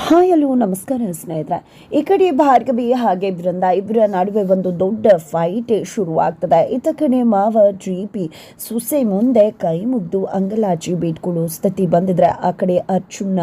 Hi hello ನಮಸ್ಕಾರ ಸ್ನೇಹಿತರೆ. ಈ ಕಡೆ ಭಾರ್ಗವಿ ಹಾಗೆ ಬೃಂದ ಇಬ್ಬರ ನಡುವೆ ಒಂದು ದೊಡ್ಡ ಫೈಟ್ ಶುರುವಾಗ್ತದೆ. ಇತ್ತ ಕಡೆ ಮಾವ ಜಿ ಪಿ ಸುಸೆ ಮುಂದೆ ಕೈ ಮುಗ್ದು ಅಂಗಲಾಚಿ ಬೇಡ್ಕೊಳ್ಳೋ ಸ್ಥಿತಿ ಬಂದಿದ್ರೆ ಆ ಕಡೆ ಅರ್ಜುನ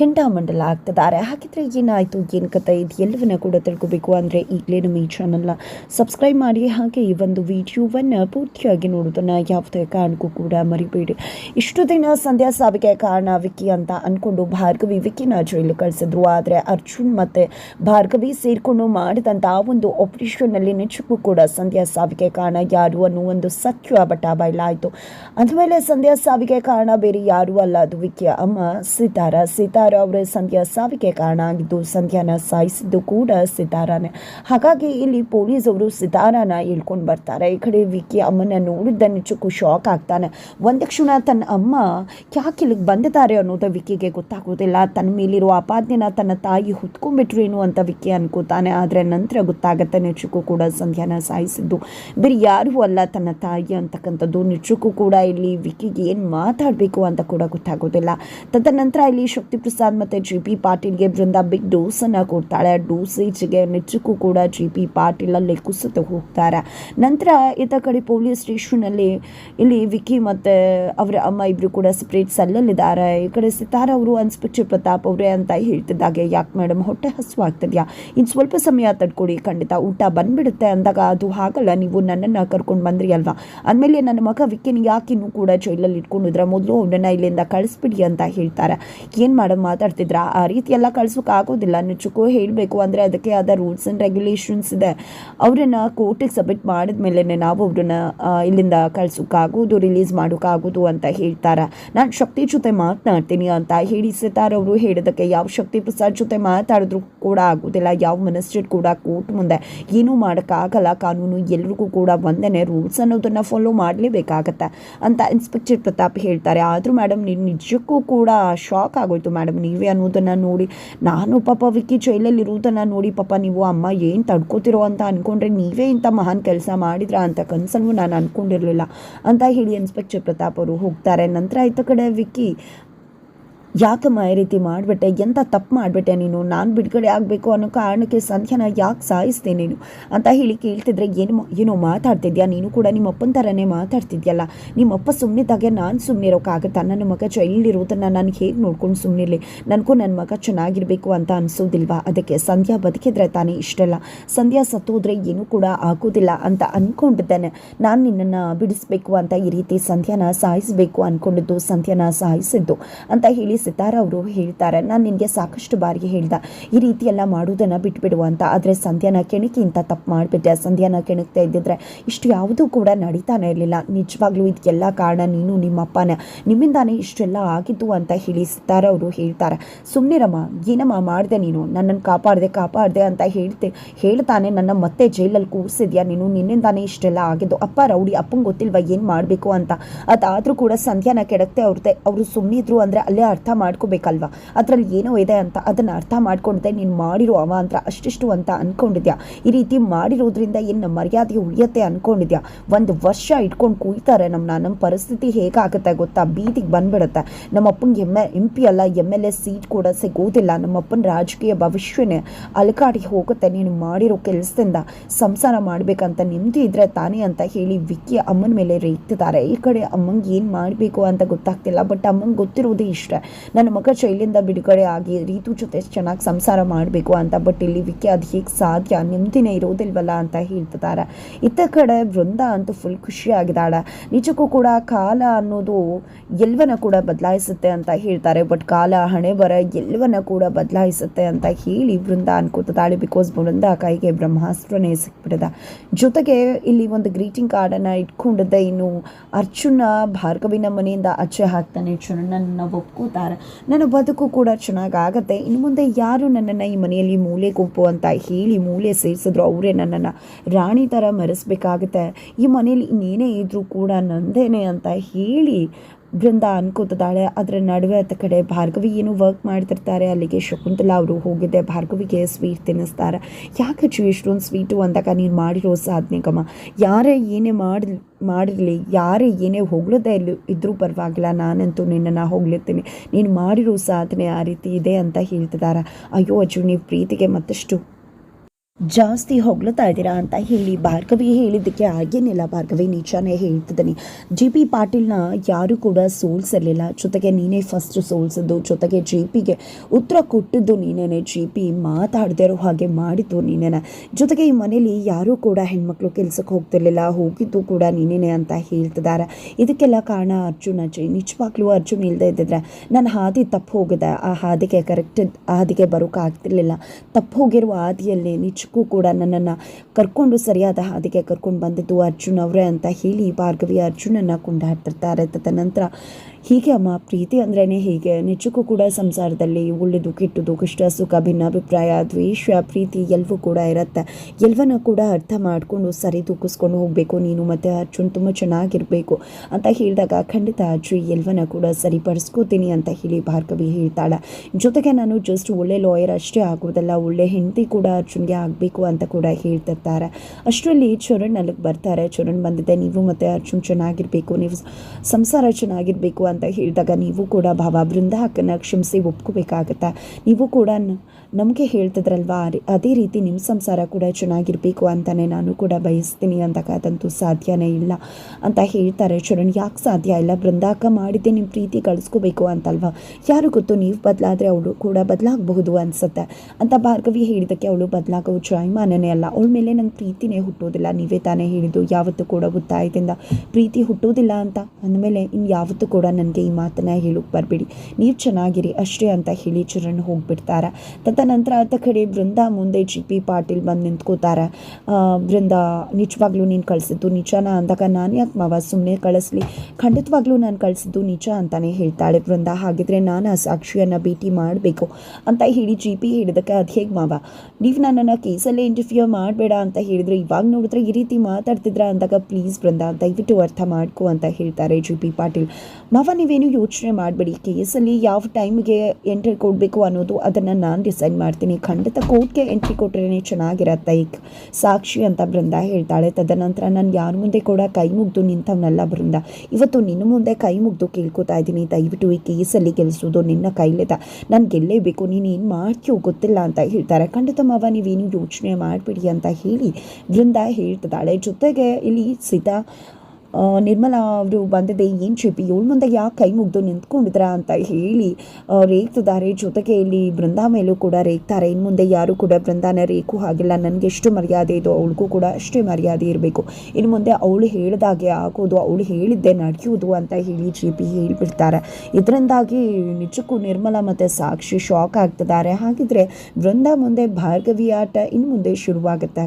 ಕೆಂಡಾಮಂಡಲ ಆಗ್ತಿದ್ದಾರೆ ಹಾಗಿದ್ರೆ ಏನಾಯಿತು, ಏನು ಕತೆ ಇದು ಎಲ್ಲವನ್ನ ಕೂಡ ತಿಳ್ಕೊಬೇಕು ಅಂದರೆ ಈಗಲೇ ನಮ್ಮ ಈ ಚಾನಲ್ನ ಸಬ್ಸ್ಕ್ರೈಬ್ ಮಾಡಿ. ಹಾಗೆ ಈ ಒಂದು ವಿಡಿಯೋವನ್ನು ಪೂರ್ತಿಯಾಗಿ ನೋಡೋದನ್ನು ಯಾವುದೇ ಕಾರಣಕ್ಕೂ ಕೂಡ ಮರಿಬೇಡಿ. ಇಷ್ಟು ದಿನ ಸಂಧ್ಯಾ ಸಾವಿಗೆ ಕಾರಣ ವಿಕ್ಕಿ ಅಂತ ಅಂದ್ಕೊಂಡು ಭಾರ್ಗವಿ ವಿಕ್ಕಿನ ಜೈಲು ಕಳಿಸಿದ್ರು ಆದರೆ ಅರ್ಜುನ್ ಮತ್ತೆ ಭಾರ್ಗವಿ ಸೇರಿಕೊಂಡು ಮಾಡಿದಂಥ ಆ ಒಂದು ಆಪರೇಷನ್ನಲ್ಲಿ ನಿಜಕ್ಕೂ ಕೂಡ ಸಂಧ್ಯಾ ಸಾವಿಗೆ ಕಾರಣ ಯಾರು ಅನ್ನೋ ಒಂದು ಸತ್ಯ ಬಟ ಬಯಲಾಯಿತು. ಅಂದಮೇಲೆ ಸಂಧ್ಯಾ ಸಾವಿಗೆ ಕಾರಣ ಬೇರೆ ಯಾರೂ ಅಲ್ಲ. ಅದು ವಿಕಿಯ ಅಮ್ಮ ಸಿತಾರ. ಸಿತಾರ ಅವರೇ ಸಂಧ್ಯಾ ಸಾವಿಗೆ ಕಾರಣ ಆಗಿದ್ದು ಸಂಧ್ಯಾನ ಸಾಯಿಸಿದ್ದು ಕೂಡ ಸಿತಾರನೇ. ಹಾಗಾಗಿ ಇಲ್ಲಿ ಪೊಲೀಸ್ ಅವರು ಸಿತಾರನ ಇಳ್ಕೊಂಡು ಬರ್ತಾರೆ. ಈ ಕಡೆ ವಿಕ್ಕಿ ಅಮ್ಮನ ನೋಡಿದ್ದ ನಿಜಕ್ಕೂ ಶಾಕ್ ಆಗ್ತಾನೆ. ಒಂದು ಕ್ಷಣ ತನ್ನ ಅಮ್ಮ ಯಾಕೆ ಇಲ್ಲಿಗೆ ಬಂದಿದ್ದಾರೆ ಅನ್ನೋದು ವಿಕಿಗೆ ಗೊತ್ತಾಗೋದಿಲ್ಲ. ತನ್ನ ಮೇಲಿರುವ ಆಪಾದನೆನ ತನ್ನ ತಾಯಿ ಹೊತ್ಕೊಂಡ್ಬಿಟ್ರೇನು ಅಂತ ವಿಕ್ಕಿ ಅನ್ಕೋತಾನೆ. ಆದರೆ ನಂತರ ಗೊತ್ತಾಗತ್ತೆ ನಿಜಕ್ಕೂ ಕೂಡ ಸಂಧ್ಯಾನ ಸಾಯಿಸಿದ್ದು. ಬೇರೆ ಯಾರೂ ಅಲ್ಲ ತನ್ನ ತಾಯಿ ಅಂತಕ್ಕಂಥದ್ದು. ನಿಜಕ್ಕೂ ಕೂಡ ಇಲ್ಲಿ ವಿಕ್ಕಿಗೆ ಏನು ಮಾತಾಡಬೇಕು ಅಂತ ಕೂಡ ಗೊತ್ತಾಗೋದಿಲ್ಲ. ತದನಂತರ ಇಲ್ಲಿ ಶಕ್ತಿ ಪ್ರಸಾದ್ ಮತ್ತು ಜಿ ಪಿ ಪಾಟೀಲ್ಗೆ ಬೃಂದ ಬಿಗ್ ಡೋಸನ್ನು ಕೊಡ್ತಾಳೆ. ಡೋಸೇಜ್ಗೆ ನಿಜಕ್ಕೂ ಕೂಡ ಜಿ ಪಿ ಪಾಟೀಲ್ ಅಲ್ಲಿ ಕುಸಿದು ಹೋಗ್ತಾರೆ. ನಂತರ ಈತ ಕಡೆ ಪೊಲೀಸ್ ಸ್ಟೇಷನಲ್ಲಿ ಇಲ್ಲಿ ವಿಕಿ ಮತ್ತು ಅವರ ಅಮ್ಮ ಇಬ್ಬರು ಕೂಡ ಸಪ್ರೇಟ್ ಸಲ್ಲಲ್ಲಿದ್ದಾರೆ ಈ ಕಡೆ ಸಿತಾರ ಅವರು ಇನ್ಸ್ಪೆಕ್ಟರ್ ಪ್ರತಾಪ್ ಅವರೇ ಅಂತ ಹೇಳ್ತಿದ್ದಾಗೆ, ಯಾಕೆ ಮೇಡಮ್ ಹೊಟ್ಟೆ ಹಸುವಾಗ್ತದ್ಯಾ ಇನ್ನು ಸ್ವಲ್ಪ ಸಮಯ ತಡ್ಕೊಡಿ, ಖಂಡಿತ. ಊಟ ಬಂದ್ಬಿಡುತ್ತೆ ಅಂದಾಗ ಅದು ಹಾಗಲ್ಲ, ನೀವು ನನ್ನನ್ನು ಕರ್ಕೊಂಡು ಬಂದ್ರಿ ಅಲ್ವಾ? ಅಂದಮೇಲೆ ನನ್ನ ಮಗ ವಿಕ್ಕಿನ ಯಾಕೆ ಕೂಡ ಜೈಲಲ್ಲಿ ಇಟ್ಕೊಂಡಿದ್ರೆ ಮೊದಲು ಅವನನ್ನ ಇಲ್ಲಿಂದ ಕಳಿಸ್ಬಿಡಿ ಅಂತ ಹೇಳ್ತಾರೆ. ಏನು ಮೇಡಮ್ ಮಾತಾಡ್ತಿದ್ರ? ಆ ರೀತಿ ಎಲ್ಲ ಕಳ್ಸೋಕೆ ಆಗೋದಿಲ್ಲ. ನಿಜಕ್ಕೂ ಹೇಳಬೇಕು ಅಂದರೆ ಅದಕ್ಕೆ ಆದ ರೂಲ್ಸ್ ಆ್ಯಂಡ್ ರೆಗ್ಯುಲೇಷನ್ಸ್ ಇದೆ. ಅವರನ್ನು ಕೋರ್ಟಿಗೆ ಸಬ್ಮಿಟ್ ಮಾಡಿದ ನಾವು ಅವ್ರನ್ನ ಇಲ್ಲಿಂದ ಕಳ್ಸೋಕ್ಕಾಗೋದು ರಿಲೀಸ್ ಮಾಡೋಕ್ಕಾಗೋದು ಅಂತ ಹೇಳ್ತಾರೆ. ನಾನು ಶಕ್ತಿ ಜೊತೆ ಮಾತನಾಡ್ತೀನಿ ಅಂತ ಹೇಳಿ ಸಿತಾರ್ ಅವರು ಹೇಳಿದಕ್ಕೆ ಯಾವ ಶಕ್ತಿ ಪ್ರಸಾದ್ ಜೊತೆ ಮಾತಾಡಿದ್ರು ಕೂಡ ಆಗೋದಿಲ್ಲ. ಯಾವ ಮಿನಿಸ್ಟ್ರೇಟ್ ಕೂಡ ಕೋರ್ಟ್ ಮುಂದೆ ಏನೂ ಮಾಡೋಕ್ಕಾಗಲ್ಲ. ಕಾನೂನು ಎಲ್ರಿಗೂ ಕೂಡ ಒಂದೇ ರೂಲ್ಸ್ ಅನ್ನೋದನ್ನು ಫಾಲೋ ಮಾಡಲೇಬೇಕಾಗತ್ತೆ ಅಂತ ಇನ್ಸ್ಪೆಕ್ಟರ್ ಪ್ರತಾಪ್ ಹೇಳ್ತಾರೆ. ಆದರೂ ಮೇಡಮ್ ನೀವು ನಿಜಕ್ಕೂ ಕೂಡ ಶಾಕ್ ಆಗೋಯ್ತು ಮೇಡಮ್ ನೀವೇ ಅನ್ನೋದನ್ನು ನೋಡಿ, ನಾನು ಪಾಪ ವಿಕ್ಕಿ ಜೈಲಲ್ಲಿ ಇರುವುದನ್ನು ನೋಡಿ, ಪಾಪ ನೀವು ಅಮ್ಮ ಏನು ತಡ್ಕೋತಿರೋ ಅಂತ ಅಂದ್ಕೊಂಡ್ರೆ ನೀವೇ ಇಂಥ ಮಹಾನ್ ಕೆಲಸ ಮಾಡಿದ್ರಾ ಅಂತ ಕನಸನ್ನು ನಾನು ಅಂದ್ಕೊಂಡಿರಲಿಲ್ಲ ಅಂತ ಹೇಳಿ ಇನ್ಸ್ಪೆಕ್ಟರ್ ಪ್ರತಾಪ್ ಅವರು ಹೋಗ್ತಾರೆ. ನಂತರ ಆಯ್ತು ಕಡೆ ವಿಕ್ಕಿ ಯಾಕಮ್ಮ ಈ ರೀತಿ ಮಾಡಿಬಿಟ್ಟೆ? ಎಂಥ ತಪ್ಪು ಮಾಡಿಬಿಟ್ಟೆ ನೀನು? ನಾನು ಬಿಡುಗಡೆ ಆಗಬೇಕು ಅನ್ನೋ ಕಾರಣಕ್ಕೆ ಸಂಧ್ಯಾನ ಯಾಕೆ ಸಾಯಿಸ್ದೆ ನೀನು? ಅಂತ ಹೇಳಿ ಕೇಳ್ತಿದ್ರೆ ಏನು ಏನೋ ಮಾತಾಡ್ತಿದ್ಯಾ? ನೀನು ಕೂಡ ನಿಮ್ಮ ಅಪ್ಪನ ಥರನೇ ಮಾತಾಡ್ತಿದ್ಯಲ್ಲ? ನಿಮ್ಮಪ್ಪ ಸುಮ್ಮನಿದ್ದಾಗೆ ನಾನು ಸುಮ್ಮನಿರೋಕ್ಕಾಗತ್ತಾ ನನ್ನ ಮಗ ಜೈಲಿರೋದನ್ನು ನಾನು ಹೇಗೆ ನೋಡ್ಕೊಂಡು ಸುಮ್ಮನಿರಲಿ ನನಗೂ ನನ್ನ ಮಗ ಚೆನ್ನಾಗಿರಬೇಕು ಅಂತ ಅನಿಸೋದಿಲ್ವಾ? ಅದಕ್ಕೆ ಸಂಧ್ಯಾ ಬದುಕಿದ್ರೆ ತಾನೇ ಇಷ್ಟಲ್ಲ. ಸಂಧ್ಯಾ ಸತ್ತೋದ್ರೆ ಏನೂ ಕೂಡ ಆಗೋದಿಲ್ಲ ಅಂತ ಅಂದ್ಕೊಂಡಿದ್ದೇನೆ ನಾನು ನಿನ್ನನ್ನು ಬಿಡಿಸ್ಬೇಕು ಅಂತ ಈ ರೀತಿ ಸಂಧ್ಯಾನ ಸಾಯಿಸಬೇಕು ಅಂದ್ಕೊಂಡಿದ್ದು ಸಂಧ್ಯಾನ ಸಾಯಿಸಿದ್ದು ಅಂತ ಹೇಳಿ ಸಿತಾರ ಅವರು ಹೇಳ್ತಾರೆ. ನಾನು ನಿನಗೆ ಸಾಕಷ್ಟು ಬಾರಿಗೆ ಹೇಳ್ದ. ಈ ರೀತಿ ಎಲ್ಲ ಮಾಡೋದನ್ನು ಬಿಟ್ಬಿಡು ಅಂತ. ಆದರೆ ಸಂಧ್ಯಾನ ಕೆಣಕಿ ಇಂಥ ತಪ್ಪು ಮಾಡಿಬಿಟ್ಟೆ ಸಂಧ್ಯಾನ ಕೆಣಕ್ತಾ ಇದ್ದಿದ್ರೆ ಇಷ್ಟು ಯಾವುದೂ ಕೂಡ ನಡೀತಾನೆ ಇರಲಿಲ್ಲ. ನಿಜವಾಗ್ಲೂ ಇದಕ್ಕೆಲ್ಲ ಕಾರಣ ನೀನು ನಿಮ್ಮ ಅಪ್ಪನ ನಿಮ್ಮಿಂದಾನೇ ಇಷ್ಟೆಲ್ಲ ಆಗಿದ್ದು ಅಂತ ಹೇಳಿ ಸಿತಾರ ಅವರು ಹೇಳ್ತಾರೆ ಸುಮ್ಮನಿರಮ್ಮ ಏನಮ್ಮ ಮಾಡಿದೆ ನೀನು? ನನ್ನನ್ನು ಕಾಪಾಡಿದೆ ಕಾಪಾಡಿದೆ ಅಂತ ಹೇಳ್ತೆ, ಹೇಳ್ತಾನೆ. ನನ್ನ ಮತ್ತೆ ಜೈಲಲ್ಲಿ ಕೂರಿಸಿದ್ಯಾ ನೀನು? ನಿನ್ನಿಂದಾನೇ ಇಷ್ಟೆಲ್ಲ ಆಗಿದ್ದು. ಅಪ್ಪ ರೌಡಿ, ಅಪ್ಪಂಗೆ ಗೊತ್ತಿಲ್ವಾ ಏನು ಮಾಡಬೇಕು ಅಂತ. ಅದಾದರೂ ಕೂಡ ಸಂಧ್ಯಾನ ಕೆಡಕ್ತೆ ಅವ್ರದ್ದೆ ಅವರು ಸುಮ್ಮನಿದ್ರು ಅಂದರೆ ಅಲ್ಲೇ ಅರ್ಥ ಮಾಡ್ಕೋಬೇಕಲ್ವಾ? ಅದರಲ್ಲಿ ಏನೋ ಇದೆ ಅಂತ ಅದನ್ನು ಅರ್ಥ ಮಾಡ್ಕೊಂಡಿದ್ದೆ ನೀನು ಮಾಡಿರೋ ಅವಾಂತರ ಅಷ್ಟಿಷ್ಟು ಅಂತ ಅಂದ್ಕೊಂಡಿದ್ಯಾ ಈ ರೀತಿ ಮಾಡಿರೋದ್ರಿಂದ ಏನು ನಮ್ಮ ಮರ್ಯಾದೆ ಉಳಿಯತ್ತೆ ಅಂದ್ಕೊಂಡಿದ್ಯಾ ಒಂದು ವರ್ಷ ಇಟ್ಕೊಂಡು ಕುಯ್ತಾರೆ ನಮ್ಮನ್ನ ನಮ್ಮ ಪರಿಸ್ಥಿತಿ ಹೇಗಾಗುತ್ತೆ ಗೊತ್ತಾ? ಬೀದಿಗೆ ಬಂದ್ಬಿಡುತ್ತೆ. ನಮ್ಮ ಅಪ್ಪಂಗೆ ಎಂ ಎ ಪಿ ಅಲ್ಲ, ಎಂ ಎಲ್ ಎ ಸೀಟ್ ಕೂಡ ಸಿಗೋದಿಲ್ಲ. ನಮ್ಮ ಅಪ್ಪನ ರಾಜಕೀಯ ಭವಿಷ್ಯನೇ ಅಲಕಾಡಿ ಹೋಗುತ್ತೆ ನೀನು ಮಾಡಿರೋ ಕೆಲಸದಿಂದ. ಸಂಸಾರ ಮಾಡಬೇಕಂತ ನೆಮ್ಮದಿ ಇದ್ರೆ ತಾನೇ ಅಂತ ಹೇಳಿ ವಿಕ್ಕಿ ಅಮ್ಮನ ಮೇಲೆ ರೇಗ್ತಿದ್ದಾರೆ. ಈ ಕಡೆ ಅಮ್ಮಂಗೆ ಏನು ಮಾಡಬೇಕು ಅಂತ ಗೊತ್ತಾಗ್ತಿಲ್ಲ, ಬಟ್ ಅಮ್ಮಂಗೆ ಗೊತ್ತಿರೋದೇ ಇಷ್ಟ. ನನ್ನ ಮಗ ಶೈಲಿಯಿಂದ ಬಿಡುಗಡೆ ಆಗಿ ರೀತು ಜೊತೆ ಚೆನ್ನಾಗಿ ಸಂಸಾರ ಮಾಡಬೇಕು ಅಂತ ಬಟ್ ಇಲ್ಲಿ ವಿಕೆ ಅದು ಹೇಗೆ ಸಾಧ್ಯ? ನೆಮ್ಮದಿನೇ ಇರೋದಿಲ್ವಲ್ಲ ಅಂತ ಹೇಳ್ತಿದ್ದಾರೆ. ಇತ್ತ ಕಡೆ ವೃಂದ ಅಂತೂ ಫುಲ್ ಖುಷಿಯಾಗಿದ್ದಾಳೆ. ನಿಜಕ್ಕೂ ಕೂಡ ಕಾಲ ಅನ್ನೋದು ಎಲ್ಲವನ್ನ ಕೂಡ ಬದಲಾಯಿಸುತ್ತೆ ಅಂತ ಹೇಳ್ತಾರೆ ಬಟ್ ಕಾಲ ಹಣೆ ಬರ ಎಲ್ಲವನ್ನ ಕೂಡ ಬದಲಾಯಿಸುತ್ತೆ ಅಂತ ಹೇಳಿ ವೃಂದ ಅನ್ಕೋತಿದ್ದಾಳೆ ಬಿಕಾಸ್ ವೃಂದ ಕೈಗೆ ಬ್ರಹ್ಮಾಸ್ತ್ರನೇ ಸಿಕ್ಬಿಡದ ಜೊತೆಗೆ ಇಲ್ಲಿ ಒಂದು ಗ್ರೀಟಿಂಗ್ ಕಾರ್ಡನ್ನು ಇಟ್ಕೊಂಡಿದ್ದೆ. ಇನ್ನು ಅರ್ಜುನ ಭಾರ್ಗವಿನ ಮನೆಯಿಂದ ಅಚ್ಚೆ ಹಾಕ್ತಾನೆ. ಚುನಣ್ಣನ ಒಪ್ಕೋತಾರೆ ನನ್ನ ಬದುಕು ಕೂಡ ಚೆನ್ನಾಗಾಗತ್ತೆ. ಇನ್ನು ಮುಂದೆ ಯಾರು ನನ್ನನ್ನು ಈ ಮನೆಯಲ್ಲಿ ಮೂಲೆ ಗುಂಪು ಅಂತ ಹೇಳಿ ಮೂಲೆ ಸೇರಿಸಿದ್ರು ಅವರೇ ನನ್ನನ್ನು ರಾಣಿ ಥರ ಮರೆಸ್ಬೇಕಾಗತ್ತೆ. ಈ ಮನೇಲಿ ಇನ್ನೇನೇ ಇದ್ರೂ ಕೂಡ ನಂದೇನೆ ಅಂತ ಹೇಳಿ ಬೃಂದ ಅನ್ಕೋತಿದ್ದಾಳೆ. ಅದರ ನಡುವೆ ಅತ್ತ ಕಡೆ ಭಾರ್ಗವಿ ಏನು ವರ್ಕ್ ಮಾಡ್ತಿರ್ತಾರೆ. ಅಲ್ಲಿಗೆ ಶಕುಂತಲಾ ಅವರು ಹೋಗಿದ್ದೆ ಭಾರ್ಗವಿಗೆ ಸ್ವೀಟ್ ತಿನ್ನಿಸ್ತಾರೆ. ಯಾಕೆ ಹಚ್ಚು ಇಷ್ಟೊಂದು ಸ್ವೀಟು ಅಂದಾಗ ನೀನು ಮಾಡಿರೋ ಸಾಧನೆ ಕಮ್ಮ ಯಾರೇ ಏನೇ ಮಾಡಿ, ಮಾಡಿರಲಿ, ಯಾರೇ ಏನೇ ಹೊಗಳದೇ ಇಲ್ಲಿ ಇದ್ರೂ ಪರವಾಗಿಲ್ಲ. ನಾನಂತೂ ನಿನ್ನನ್ನು ಹೋಗ್ಲಿರ್ತೀನಿ ನೀನು ಮಾಡಿರೋ ಸಾಧನೆ ಆ ರೀತಿ ಇದೆ ಅಂತ ಹೇಳ್ತಿದ್ದಾರೆ ಅಯ್ಯೋ ಅಜ್ಜು, ನೀವು ಪ್ರೀತಿಗೆ ಮತ್ತಷ್ಟು ಜಾಸ್ತಿ ಹೊಗಳ್ತಾ ಇದ್ದೀರಾ ಅಂತ ಹೇಳಿ ಭಾರ್ಗವಿ ಹೇಳಿದ್ದಕ್ಕೆ ಆಗೇನಿಲ್ಲ ಭಾರ್ಗವಿ ನಿಜಾನೇ ಹೇಳ್ತಿದ್ದೀನಿ. ಜಿ ಪಿ ಪಾಟೀಲ್ನ ಯಾರೂ ಕೂಡ ಸೋಲ್ಸಿರಲಿಲ್ಲ ಜೊತೆಗೆ ನೀನೇ ಫಸ್ಟ್ ಸೋಲ್ಸಿದ್ದು. ಜೊತೆಗೆ ಜಿ ಪಿಗೆ ಉತ್ತರ ಕೊಟ್ಟಿದ್ದು ನೀನೇನೆ. ಜಿ ಪಿ ಮಾತಾಡದೇ ಇರೋ ಹಾಗೆ ಮಾಡಿದ್ದು ನೀನೇನೆ. ಜೊತೆಗೆ ಈ ಮನೇಲಿ ಯಾರೂ ಕೂಡ ಹೆಣ್ಮಕ್ಳು ಕೆಲಸಕ್ಕೆ ಹೋಗ್ತಿರ್ಲಿಲ್ಲ. ಹೋಗಿದ್ದು ಕೂಡ ನೀನೇನೆ ಅಂತ ಹೇಳ್ತಿದ್ದಾರೆ. ಇದಕ್ಕೆಲ್ಲ ಕಾರಣ ಅರ್ಜುನ ಜೈ, ನಿಜವಾಗ್ಲೂ ಅರ್ಜುನ್ ಇಲ್ಲದೆ ಇದ್ದಿದ್ರೆ ನನ್ನ ಹಾದಿ ತಪ್ಪು ಹೋಗಿದೆ. ಆ ಹಾದಿಗೆ ಕರೆಕ್ಟ್ ಹಾದಿಗೆ ಬರೋಕ್ಕಾಗ್ತಿರ್ಲಿಲ್ಲ ತಪ್ಪು ಹೋಗಿರುವ ಹಾದಿಯಲ್ಲಿ ನಿಜಕ್ಕೂ ಕೂಡ ನನ್ನನ್ನು ಕರ್ಕೊಂಡು ಸರಿಯಾದ ಹಾದಿಗೆ ಕರ್ಕೊಂಡು ಬಂದಿದ್ದು ಅರ್ಜುನ್ ಅವರೇ ಅಂತ ಹೇಳಿ ಭಾರ್ಗವಿ ಅರ್ಜುನನ್ನು ಕೊಂಡಾಡ್ತಿರ್ತಾರೆ. ತದನಂತರ ಹೀಗೆ ಅಮ್ಮ, ಪ್ರೀತಿ ಅಂದ್ರೇ ಹೀಗೆ. ನಿಜಕ್ಕೂ ಕೂಡ ಸಂಸಾರದಲ್ಲಿ ಒಳ್ಳೆಯದು ಕೆಟ್ಟದು, ಕಷ್ಟ, ಸುಖ, ಭಿನ್ನಾಭಿಪ್ರಾಯ, ದ್ವೇಷ, ಪ್ರೀತಿ ಎಲ್ಲವೂ ಕೂಡ ಇರುತ್ತೆ. ಎಲ್ಲವನ್ನ ಕೂಡ ಅರ್ಥ ಮಾಡಿಕೊಂಡು, ಸರಿ ತೂಕಿಸ್ಕೊಂಡು ಹೋಗಬೇಕು. ನೀನು ಮತ್ತು ಅರ್ಜುನ್ ತುಂಬ ಚೆನ್ನಾಗಿರಬೇಕು ಅಂತ ಹೇಳಿದಾಗ ಖಂಡಿತ ಅಜ್ಜಿ ಎಲ್ಲವನ್ನ ಕೂಡ ಸರಿಪಡಿಸ್ಕೋತೀನಿ ಅಂತ ಹೇಳಿ ಭಾರ್ಗವಿ ಹೇಳ್ತಾಳೆ. ಜೊತೆಗೆ ನಾನು ಜಸ್ಟ್ ಒಳ್ಳೆ ಲಾಯರ್ ಅಷ್ಟೇ ಆಗೋದಲ್ಲ, ಒಳ್ಳೆ ಹೆಂಡತಿ ಕೂಡ ಅರ್ಜುನ್ಗೆ ಆಗಬೇಕು ಅಂತ ಕೂಡ ಹೇಳ್ತಿರ್ತಾರೆ. ಅಷ್ಟರಲ್ಲಿ ಚರಣ್ ಅಲ್ಲಿಗೆ ಬರ್ತಾರೆ. ಚರಣ್ ಬಂದಿದೆ, ನೀವು ಮತ್ತು ಅರ್ಜುನ್ ಚೆನ್ನಾಗಿರಬೇಕು, ನೀವು ಸಂಸಾರ ಚೆನ್ನಾಗಿರಬೇಕು ಅಂತ ಹೇಳಿದಾಗ ನೀವು ಕೂಡ ಭಾವ ಬೃಂದ ಹಾಕನ್ನು ಕ್ಷಮಿಸಿ ಒಪ್ಕೋಬೇಕಾಗತ್ತೆ? ನೀವು ಕೂಡ ನಮಗೆ ಹೇಳ್ತಿದ್ರಲ್ವಾ ಅದೇ ರೀತಿ ನಿಮ್ಮ ಸಂಸಾರ ಕೂಡ ಚೆನ್ನಾಗಿರಬೇಕು ಅಂತಲೇ ನಾನು ಕೂಡ ಬಯಸ್ತೀನಿ ಅದಂತೂ ಸಾಧ್ಯನೇ ಇಲ್ಲ ಅಂತ ಹೇಳ್ತಾರೆ. ಚರಣ್ ಯಾಕೆ ಸಾಧ್ಯ ಇಲ್ಲ? ಬೃಂದಾಕ ಮಾಡಿದ್ದೆ ನಿಮ್ಮ ಪ್ರೀತಿ ಕಳಿಸ್ಕೋಬೇಕು ಅಂತಲ್ವಾ? ಯಾರು ಗೊತ್ತು, ನೀವು ಬದಲಾದರೆ ಅವಳು ಕೂಡ ಬದಲಾಗಬಹುದು ಅನಿಸುತ್ತೆ ಅಂತ ಭಾರ್ಗವಿ ಹೇಳಿದ್ದಕ್ಕೆ ಅವಳು ಬದಲಾಗೋ ಜಾಯಮಾನನೇ ಅಲ್ಲ. ಅವಳ ಮೇಲೆ ನಂಗೆ ಪ್ರೀತಿನೇ ಹುಟ್ಟೋದಿಲ್ಲ. ನೀವೇ ತಾನೇ ಹೇಳಿದ್ದು, ಯಾವತ್ತು ಕೂಡ ಒತ್ತಾಯದಿಂದ ಪ್ರೀತಿ ಹುಟ್ಟೋದಿಲ್ಲ ಅಂತ. ಅಂದಮೇಲೆ ಇನ್ನು ಯಾವತ್ತೂ ಕೂಡ ನನಗೆ ಈ ಮಾತನ್ನು ಹೇಳೋಕೆ ಬರಬೇಡಿ. ನೀವು ಚೆನ್ನಾಗಿರಿ, ಅಷ್ಟೇ ಅಂತ ಹೇಳಿ ಚರಣ್ ಹೋಗ್ಬಿಡ್ತಾರೆ. ತದನಂತರ ಆತ ಕಡೆ ಬೃಂದ ಮುಂದೆ ಜಿ ಪಿ ಪಾಟೀಲ್ ಬಂದು ನಿಂತ್ಕೋತಾರೆ. ಬೃಂದಾ ನಿಜವಾಗ್ಲೂ ನೀನು ಕಳಿಸಿದ್ದು ನಿಜಾನ ಅಂದಾಗ ನಾನು ಯಾಕೆ ಮಾವ ಸುಮ್ಮನೆ ಕಳಿಸ್ಲಿ? ಖಂಡಿತವಾಗ್ಲೂ ನಾನು ಕಳಿಸಿದ್ದು ನಿಜ ಅಂತಾನೆ ಹೇಳ್ತಾಳೆ ಬೃಂದ ಹಾಗಿದ್ರೆ ನಾನು ಆ ಸಾಕ್ಷಿಯನ್ನು ಭೇಟಿ ಮಾಡಬೇಕು ಅಂತ ಹೇಳಿ ಜಿ ಪಿ ಹೇಳಿದಕ್ಕೆ ಅದು ಹೇಗೆ ಮಾವ? ನೀವು ನನ್ನನ್ನು ಕೇಸಲ್ಲೇ ಇಂಟರ್ವ್ಯೂ ಮಾಡಬೇಡ ಅಂತ ಹೇಳಿದ್ರೆ ಇವಾಗ ನೋಡಿದ್ರೆ ಈ ರೀತಿ ಮಾತಾಡ್ತಿದ್ರ ಅಂದಾಗ ಪ್ಲೀಸ್ ಬೃಂದ ದಯವಿಟ್ಟು ಅರ್ಥ ಮಾಡ್ಕೊ ಅಂತ ಹೇಳ್ತಾರೆ ಜಿ ಪಿ ಪಾಟೀಲ್. ಮಾವ, ನೀವೇನು ಯೋಚನೆ ಮಾಡಬೇಡಿ. ಕೇಸಲ್ಲಿ ಯಾವ ಟೈಮ್ಗೆ ಎಂಟ್ರಿ ಕೊಡಬೇಕು ಅನ್ನೋದು ಅದನ್ನು ನಾನು ಡಿಸೈಡ್ ಮಾಡ್ತೀನಿ. ಖಂಡಿತ ಕೋರ್ಟ್ಗೆ ಎಂಟ್ರಿ ಕೊಟ್ರೇ ಚೆನ್ನಾಗಿರತ್ತೆ ಈಗ ಸಾಕ್ಷಿ ಅಂತ ಬೃಂದ ಹೇಳ್ತಾಳೆ. ತದನಂತರ ನಾನು ಯಾರ ಮುಂದೆ ಕೂಡ ಕೈ ಮುಗ್ದು ನಿಂತವನಲ್ಲ ಬೃಂದ. ಇವತ್ತು ನಿನ್ನ ಮುಂದೆ ಕೈ ಮುಗ್ದು ಕೇಳ್ಕೊತಾ ಇದ್ದೀನಿ. ದಯವಿಟ್ಟು ಈ ಕೇಸಲ್ಲಿ ಗೆಲ್ಲಿಸೋದು ನಿನ್ನ ಕೈಲೇದ ನಾನು ಗೆಲ್ಲೇಬೇಕು. ನೀನು ಏನು ಮಾಡ್ತೀಯೋ ಗೊತ್ತಿಲ್ಲ ಅಂತ ಹೇಳ್ತಾರೆ. ಖಂಡಿತ ಮಾವ, ನೀವೇನು ಯೋಚನೆ ಮಾಡಬೇಡಿ ಅಂತ ಹೇಳಿ ಬೃಂದ ಹೇಳ್ತಿದ್ದಾಳೆ. ಜೊತೆಗೆ ಇಲ್ಲಿ ಸೀತಾ ನಿರ್ಮಲಾ ಅವರು ಬಂದಿದ್ದೆ ಏನು ಚಿಪಿ ಇವಳ ಮುಂದೆ ಯಾಕೆ ಕೈ ಮುಗ್ದು ನಿಂತ್ಕೊಂಡಿದ್ರ ಅಂತ ಹೇಳಿ ರೇಗ್ತಿದ್ದಾರೆ ಜೊತೆಗೆ ಇಲ್ಲಿ ಬೃಂದ ಮೇಲೂ ಕೂಡ ರೇಗ್ತಾರೆ. ಇನ್ನು ಮುಂದೆ ಯಾರು ಕೂಡ ಬೃಂದಾನ ರೇಕು ಹಾಗಿಲ್ಲ. ನನಗೆ ಎಷ್ಟು ಮರ್ಯಾದೆ ಇದು, ಅವಳಿಗೂ ಕೂಡ ಅಷ್ಟೇ ಮರ್ಯಾದೆ ಇರಬೇಕು. ಇನ್ನು ಮುಂದೆ ಅವಳು ಹೇಳಿದಾಗೆ ಆಗೋದು, ಅವಳು ಹೇಳಿದ್ದೆ ನಡೆಯೋದು ಅಂತ ಹೇಳಿ ಜಿ ಹೇಳಿಬಿಡ್ತಾರೆ. ಇದರಿಂದಾಗಿ ನಿಜಕ್ಕೂ ನಿರ್ಮಲ ಮತ್ತು ಸಾಕ್ಷಿ ಶಾಕ್ ಆಗ್ತಿದ್ದಾರೆ ಹಾಗಿದ್ರೆ ಬೃಂದ ಮುಂದೆ ಭಾರ್ಗವಿ ಆಟ ಇನ್ನು ಮುಂದೆ ಶುರುವಾಗುತ್ತೆ.